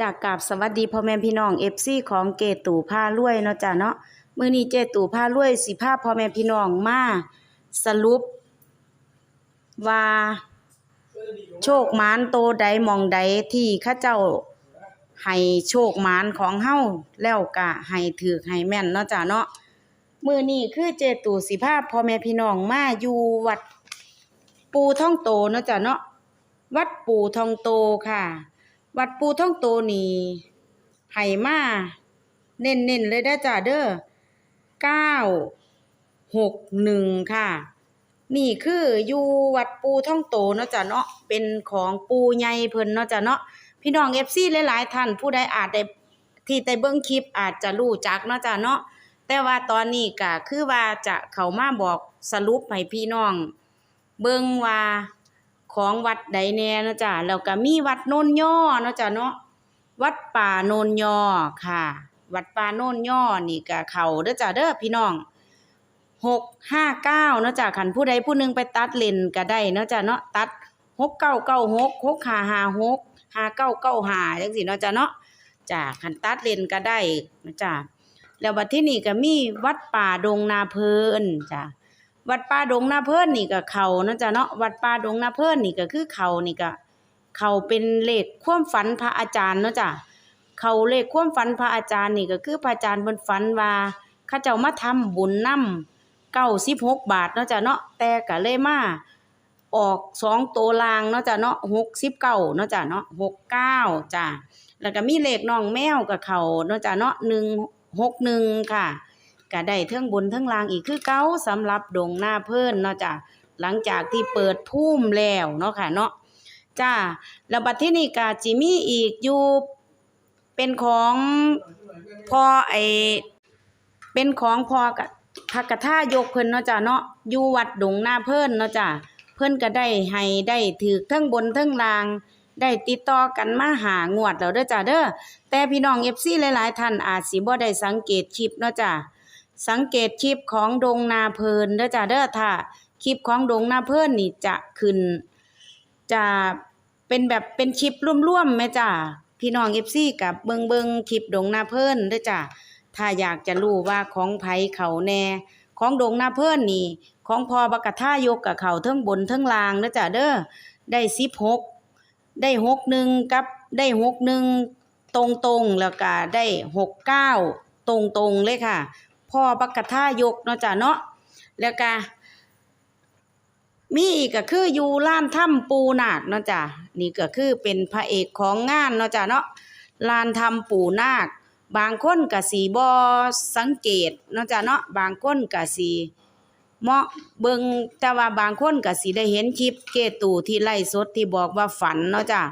จากกับสวัสดีพ่อแม่พี่น้อง FC ของเกตู่ผ้ารวยเนาะจ้ะเนาะมื้อนี้เจตู่ผ้ารวยสิพาพ่อแม่พี่น้องมาสรุป ว่าโชคหมานโตใดมองใดที่ข้าเจ้าให้โชคหมานของเฮาแล้วก็ให้ถือให้แม่นเนาะจ้ะเนาะมื้อนี้คือเจตู่สิพาพ่อแม่พี่น้องมาอยู่วัด ปูท่องโตเนาะจ้ะเนาะวัดปูท่องโตค่ะ วัดปูท่องโตนี่ให้มาเน้นๆเลยได้จ้าเด้อเก้าหกหนึ่งค่ะ นี่คืออยู่วัดปูท่องโตเนาะจ้ะเนาะเป็นของปูใหญ่เพิ่นเนาะจ้ะเนาะพี่น้อง FC หลายๆท่านผู้ใดอาจได้ที่ได้เบิ่งคลิปอาจจะรู้จักเนาะจ้ะเนาะแต่ว่าตอนนี้ก็คือว่าจะเขามาบอกสรุปให้พี่น้อง เบิ่งว่า ของวัดใดแน่เนาะจ้ะแล้วก็มีวัดโนนย่อเนาะจ้ะเนาะวัดป่าโนนย่อค่ะ วัดป่าโนนย่อนี่ก็เขาเด้อจ้ะเด้อพี่น้องหกห้าเก้าเนาะจ้ะคันผู้ใดผู้หนึ่งไปตัดเลนก็ได้เนาะจ้ะเนาะตัดหกเก้าเก้าหกหกหาหาหกห้าเก้าเก้าหาจังซี่เนาะจ้ะเนาะจ้ะคันตัดเลนก็ได้นะจ้ะแล้วบัดที่นี่ก็มีวัดป่าดงนาเพลินจ้ะ วัดป่าดงนาเพิ่นนี่ก็เขานะจ้ะเนาะวัดป่าดงนาเพิ่นนี่ก็คือเขานี่ก็เขาเป็นเลขความฝันพระอาจารย์เนาะจ้ะเขาเลขความฝันพระอาจารย์นี่ก็คือพระอาจารย์เพิ่นฝันว่าเขาเจ้ามาทำบุญน้ำ96บหกบาทเนาะจ้ะเนาะแต่ก็เลยมาออกสองตัวลางเนาะจ้ะเนาะ69เนาะจ้ะเนาะ69จ้ะแล้วก็มีเลขน้องแมวกับเขาเนาะจ้ะเนาะ161ค่ะ ก็ได้เทิงบนเทิงล่างอีกคือเก่าสำหรับดงหน้าเพิ่นเนาะจ้ะหลังจากที่เปิดพุ่มแล้วเนาะค่ะเนาะจ้าแล้วบัดที่นี่ก็จิมีอีกอยู่เป็นของพอไอเป็นของพอกะพระกฐายกเพิ่นเนาะจ้ะเนาะอยู่วัดดงหน้าเพิ่นเนาะจ้ะเพิ่นก็ได้ให้ได้ถือเทิงบนเทิงล่างได้ติดต่อกันมาหางวดแล้วเด้อจ้ะเด้อแต่พี่น้อง FC หลาย ๆ ท่านอาจสิบ่ได้สังเกตคลิปเนาะจ้ะ สังเกตคลิปของดงนาเพลินเด้อจ้าเด้อถ้าคลิปของดงนาเพลินนี่จะขึ้น จะเป็นแบบเป็นคลิปร่วมๆแม่จ้าพี่น้อง FC กับเบิงเบิงคลิปดงนาเพลินเด้อจ้าถ้าอยากจะรู้ว่าของไผเขาแน่ ของดงนาเพลินนี่ ของพอบักกะท่ายกกับเขาเทิงบนเทิงล่างเด้อจ้าเด้อได้16ได้61กับได้61ตรงๆแล้วก็ได้69ตรงๆเลยค่ะ พ่อปักกะท่ายกเนาะจ้ะเนาะแล้วก็มีอีกก็คืออยู่ล้านถ้ำปูนาคเนาะจ้ะนี่ก็คือเป็นพระเอกของงานเนาะจ้ะเนาะลานถ้ำปูนาค บางคนก็สีบ่สังเกตเนาะจ้ะเนาะบางคนก็สีเมาะเบิงแต่ว่าบางคนก็สิได้เห็นคลิปเกตูที่ไล่สดที่บอกว่าฝันเนาะจ้ะ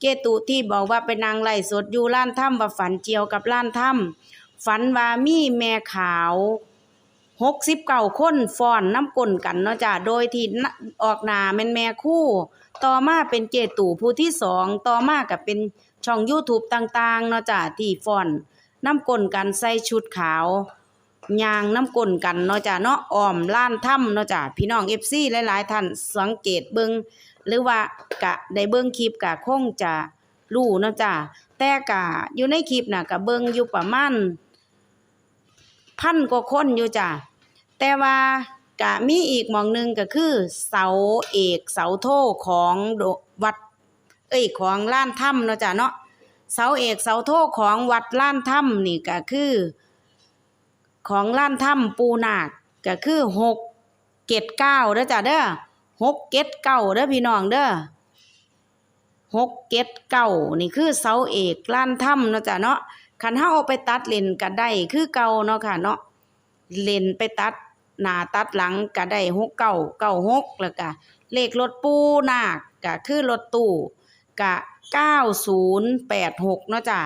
เกตูที่บอกว่าไปนางไล่สดอยู่ล้านถ้ำว่าฝันเจียวกับล้านถ้ำ ฝันว่ามีแม่ขาวหกสิบเก้าคนฟ้อนน้ำกลนกันเนาะจ้ะโดยที่นออกนาแม่นแม่คู่ ต่อมาเป็นเจตู่ผู้ที่สองต่อมาก็เป็นช่อง YouTube ต่างๆเนาะจ้ะที่ฟ้อนน้ำกลนกันใส่ชุดขาวยางน้ำกลนกันเนาะจ้ะเนาะอ้อมล้านถ้ำเนาะจ้ะพี่น้อง FC หลายๆท่านสังเกตเบิงหรือว่ากะได้เบิ่งคลิปกะคงจะรู้เนาะจ้ะแต่กะอยู่ในคลิปน่ะกะเบิ่งอยู่ประมาณ พันกว่าคนอยู่จ้ะแต่ว่ากะมีอีกหมองหนึ่งก็คือเสาเอกเสาโทของวัด เอ้ยของล้านถ้ำเนาะจ้ะเนาะเสาเอกเสาโทของวัดล้านถ้ำนี่ก็คือ ของล้านถ้ำปูนาคก็คือหกเกตเก้าเด้อจ้ะเด้อหกเกตเก้าเด้อพี่น้องเด้อหกเกตเก้านี่คือเสาเอกล้านถ้ำเนาะจ้ะเนาะ คันเฮาเอาไปตัดเลนก็ได้คือเก่าเนาะค่ะ เนาะเลนไปตัดหน้าตัดหลังก็ได้หกเก้าเก้าหกแล้วก็เลขรถปูนาคก็คือรถตู้ก็เก้าศูนย์แปดหกเนาะจ้ะ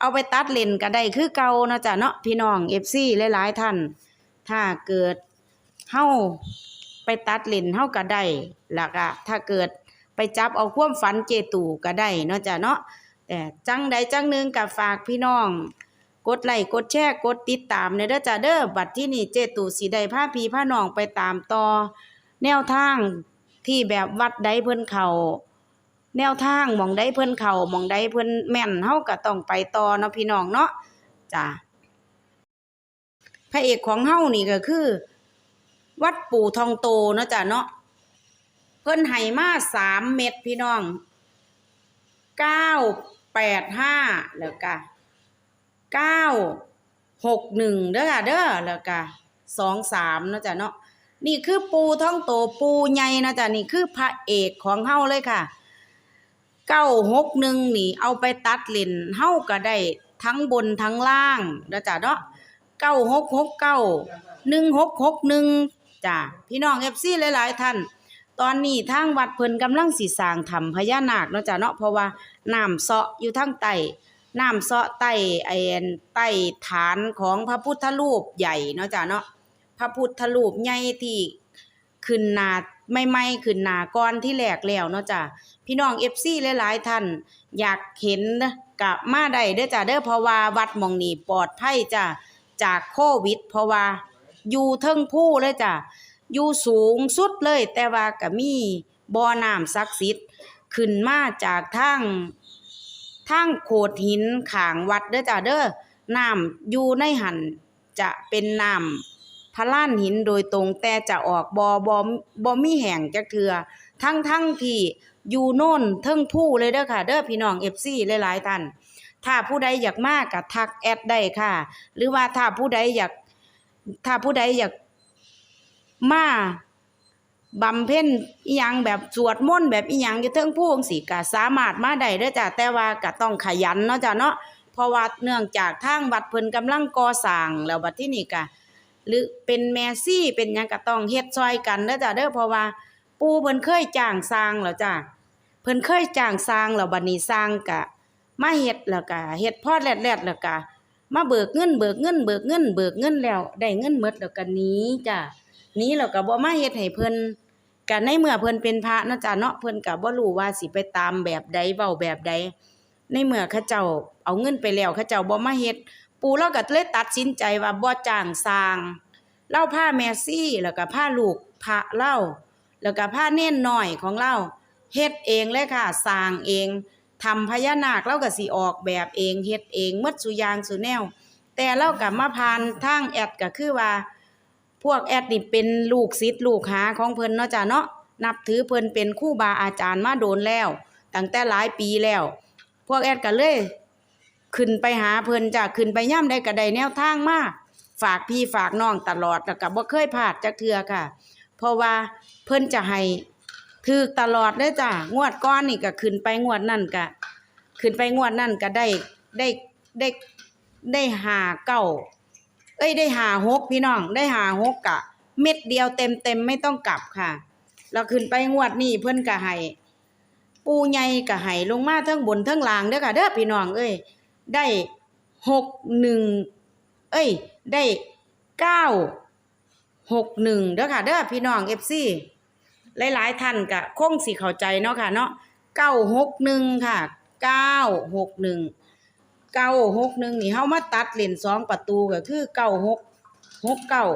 เอาไปตัดเลนก็ได้คือเก่าเนาะจ้ะเนาะพี่น้อง FC หลายๆท่าน ถ้าเกิดเฮาไปตัดเลนเฮาก็ได้แล้วก็ถ้าเกิดไปจับเอาความฝันเจตูก็ได้เนาะจ้ะเนาะ แต่จังใดจังหนึ่งกับฝากพี่น้อง กดไลค์กดแชร์กดติดตามในเด้อจ้าเด้อบัดที่นี่เจตูสีได้พาพี่พาน้องไปตามต่อ แนวทางที่แบบวัดใดเพิ่นเขาแนวทางมองใดเพิ่นเขามองใดเพิ่นแม่นเฮาก็ต้องไปต่อเนาะพี่น้องเนาะจ้ะพระเอกของเฮานี่ก็คือ วัดปู่ทองโตเนาะจ้ะเนาะเพิ่นให้มาสามเม็ดพี่น้องเก้า แปดห้าแล้วก็เก้าหกหนึ่งเด้อค่ะเด้อแล้วก็สองสามเนาะจ้ะเนาะนี่คือปูท้องโตปูใหญ่นะจ้ะนี่คือพระเอกของเฮาเลยค่ะเก้าหกหนึ่งนี่ เอาไปตัดเล่นเฮาก็ได้ทั้งบนทั้งล่างเด้อจ้ะเนาะเก้าหกหกเก้าหนึ่งหกหกหนึ่งจ้ะพี่น้องเอฟซีหลาย ๆ ท่าน ตอนนี้ทางวัดเพิ่นกำลังสิสางถ้ำพญานาคเนาะจ้ะเนาะเพราะว่าน้ำเซาะอยู่ทางใต้น้ำเซาะใต้ไอ้อันใต้ฐานของพระพุทธรูปใหญ่เนาะจ้ะเนาะพระพุทธรูปใหญ่ที่ขึ้นนาไม่ไม่ขึ้นนาก่อนที่แรกแล้วเนาะจ้ะพี่น้อง FC หลายๆท่านอยากเห็นกะมาได้เด้อจ้ะเด้อเพราะว่าวัดมองนี้ปลอดภัยจ้ะจากโควิด เพราะว่าอยู่เทิงผู้เลยจ้ะ อยู่สูงสุดเลย แต่ว่าก็มีบ่อน้ำศักดิ์สิทธิ์ขึ้นมาจากทางทางโขดหินขางวัดเด้อจ้าเด้อน้ำอยู่ในหันจะเป็นน้ำพะล้านหินโดยตรงแต่จะออกบ่บ่บ่มีแห่งจักเทือทั้งทั้งที่อยู่โน่นเทิงผู้เลยเด้อค่ะ เด้อพี่น้อง FC หลายๆท่านถ้าผู้ใดอยากมาก็ทักแอดได้ค่ะ หรือว่าถ้าผู้ใดอยากถ้าผู้ใดอยาก มาบำเพ็ญอีหยังแบบสวดมนต์แบบอีหยังอยู่เทิงผู้จังซี่ก็สามารถมาได้เด้อจ้ะแต่ว่าก็ต้องขยันเนาะจ้ะเนาะเพราะว่าเนื่องจากทางวัดเพิ่นกำลังก่อสร้างแล้วบัดที่นี่ก็หรือเป็นแมซี่เป็นหยังก็ต้องเฮ็ดซอยกันเด้อจ้ะเด้อเพราะว่าปู่เพิ่นเคยจ้างสร้างแล้วจ้ะเพิ่นเคยจ้างสร้างแล้วบัดนี้สร้างก็มาเฮ็ดแล้วก็เฮ็ดพอดแลดๆแล้วก็มาเบิกเงินเบิกเงินเบิกเงินเบิกเงินแล้วได้เงินหมดแล้วก็หนีจ้ะ นี้เราก็บ่มาเฮ็ดให้เพิ่นก็ในเมื่อเพิ่นเป็นพระเนาะจ้ะเนาะเพิ่นก็บ่รู้ว่าสิไปตามแบบใดเว้าแบบใด ในเมื่อเขาเจ้าเอาเงินไปแล้วเขาเจ้าบ่มาเฮ็ดปู่เราก็เลยตัดสินใจว่าบ่จ้างสร้างเล่าผ้าแมซี่แล้วก็ผ้าลูกพระเล่าแล้วก็ผ้าเน้นน้อยของเราเฮ็ดเองเลยค่ะสร้างเองทำพญานาคเราก็สิออกแบบเองเฮ็ดเองมดสุยางสุแนว แต่เราก็มาผ่านทางแอดก็คือว่า พวกแอดนี่เป็นลูกศิษย์ลูกหาของเพิ่นเนาะจ้ะเนาะนับถือเพิ่นเป็นครูบาอาจารย์มาโดนแล้ว ตั้งแต่หลายปีแล้ว พวกแอดก็เลย ขึ้นไปหาเพิ่นจ้ะขึ้นไปย่ำได้ก็ไดแนวทางมากฝากพี่ฝากน้องตลอดแล้วก็บ่เคยพลาดจักเทื่อค่ะ เพราะว่าเพิ่นจะให้ถูกตลอดเลยจ้ะงวดก้อนนี่ก็ขึ้นไปงวดนั่นก็ขึ้นไปงวดนั่นก็ได้ได้ได้ได้หาเก้า เอ้ยได้หาหกพี่น้องได้หาหกกะ เม็ดเดียวเต็มเต็มไม่ต้องกลับค่ะ เราขึ้นไปงวดนี้เพิ่อนกะให้ปูใหญ่กะให้ลงมาทั้งบนทั้งล่างเด้อค่ะเด้อพี่น้องเอ้ยได้หกหนึ่งเอ้ย ได้เก้าหกหนึ่งเด้อค่ะเด้อพี่น้องเอฟซีหลายๆท่านกะคงสิเข้าใจเนาะค่ะเนาะเก้าหกหนึ่งค่ะเก้าหกหนึ่ง เก้าหกหนึ่งนี่เฮามาตัดเลนสองประตูก็คือเก้าหกหกเก้า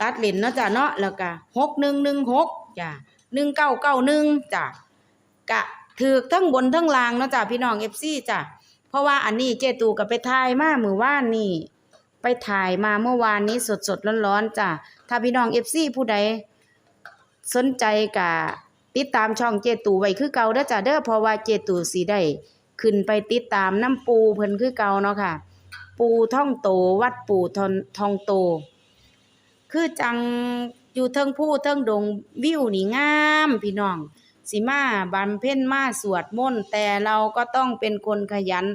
ตัดเลนเนาะจ้ะเนาะแล้วก็หกหนึ่งหนึ่งหกจ้ะหนึ่งเก้าเก้าหนึ่งจ้ะกะถือทั้งบนทั้งล่างเนาะจ้ะพี่น้องเอฟซีจ้ะเพราะว่าอันนี้เจตูก็ไปถ่ายมาเมือว่านนี่ไปถ่ายมาเมื่อวานนี้สดสดร้อนๆจ้ะถ้าพี่น้องเอฟซีผู้ใดสนใจกะติดตามช่องเจตูไว้คือเก่าเด้อจ้ะเด้อเพราะว่าเจตูสิได้ ขึ้นไปติดตามน้ำปูเพิ่นคือเก่าเนาะค่ะ ปูท่องโตวัดปูทอนทองโต คือจังอยู่เทิงผู้เทิงดงวิวนี่งามพี่น้องสิมาบำเพ็ญมาสวดมนต์แต่เราก็ต้องเป็นคนขยัน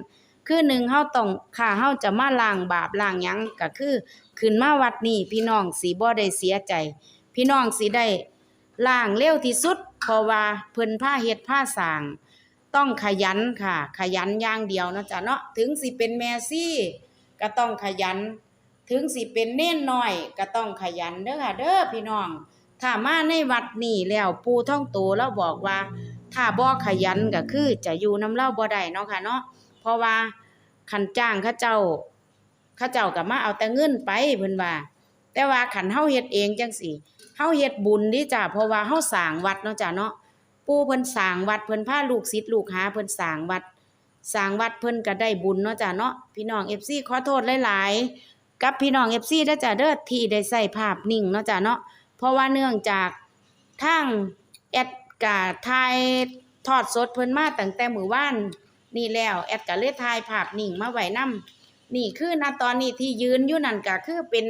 คือหนึ่งเฮาต้องค่ะเฮาจะมาล้างบาปล้างหยังก็คือขึ้นมาวัดนี้พี่น้องสิบ่ได้เสียใจ พี่น้องสิได้ล้างเร็วที่สุดเพราะว่าเพิ่นผ้าเฮ็ดผ้าสาง ต้องขยันค่ะ ขยันอย่างเดียวนะจ๊ะเนาะถึงสิเป็นแมซี่ก็ต้องขยัน ถึงสิเป็นเน่นน้อย ก็ต้องขยันเด้อค่ะเด้อพี่น้อง ถ้ามาในวัดนี่แล้วปูท่องโตแล้วบอกว่า ถ้าบ่ขยันก็คือจะอยู่น้ำเล่าบ่ได้เนาะค่ะเนาะเพราะว่าคันจ้างเขาเจ้าเขาเจ้าก็มาเอาแต่เงินไปเพิ่นว่า แต่ว่าคันเฮาเฮ็ดเองจังซี่เฮาเฮ็ดบุญดิจ้ะเพราะว่าเฮาสร้างวัดเนาะจ้ะเนาะ ปู่เพิ่นสร้างวัดเพิ่นพาลูกศิษย์ลูกหาเพิ่นสร้างวัดสร้างวัดเพิ่นก็ได้บุญเนาะจ้ะเนาะพี่น้อง FC ขอโทษหลายๆ กับพี่น้อง FC เด้จ้ะเด้อที่ได้ใส่ภาพนิ่งเนาะจ้ะเนาะเพราะว่าเนื่องจากทางแอดกะถ่ายทอดสดเพิ่นมาตั้งแต่มื้อวานนี่แล้วแอดก็เลยถ่ายภาพนิ่งมาไว้นํนี่คือณตอนนี้ที่ยืนอยู่นั่นก็คือเป็น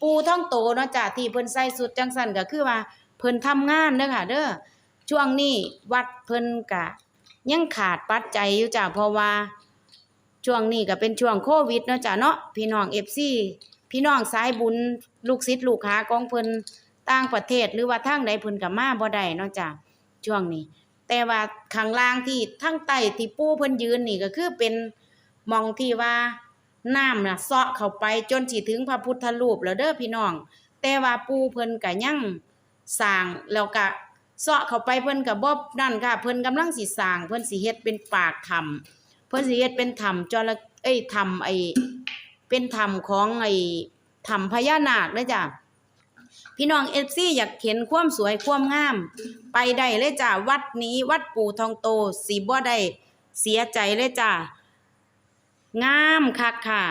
ปูท่องโตเนาะจ้ะที่เพิ่นใส่สุดจังซั่นก็คือว่าเพิ่นทำงานเด้อค่ะเด้อ ช่วงนี้วัดเพิ่นก็ยังขาดปัจจัยอยู่จ้ะเพราะว่า ช่วงนี้ก็เป็นช่วงโควิดเนาะจ้ะเนาะพี่น้อง FC พี่น้องสายบุญลูกศิษย์ลูกหาของเพิ่นต่างประเทศหรือว่าทางใดเพิ่นก็มาบ่ได้เนาะจ้ะช่วงนี้ แต่ว่าข้างล่างที่ทั้งใต้ที่ปูเพิ่นยืนนี่ก็คือเป็นมองที่ว่าน้ำน่ะเซาะเข้าไปจนสิถึงพระพุทธรูปแล้วเด้อพี่น้อง แต่ว่าปูเพิ่นก็ยังสร้างแล้วก็ เซาะเข้าไปเพิ่นก็บ่นั่นค่ะ เพิ่นกำลังสิสร้าง เพิ่นสิเฮ็ดเป็นปากถ้ำเพิ่นสิเฮ็ดเป็นถ้ำจระเอ้ยถ้ำไอ้เป็นถ้ำของไอ้ถ้ำพญานาคเด้อจ้ะพี่น้อง FC อยากเห็นความสวยความงาม ไปได้เลยจ้ะวัดนี้วัดปู่ทองโตสิบ่ได้เสียใจเลยจ้ะงามคักค่ะ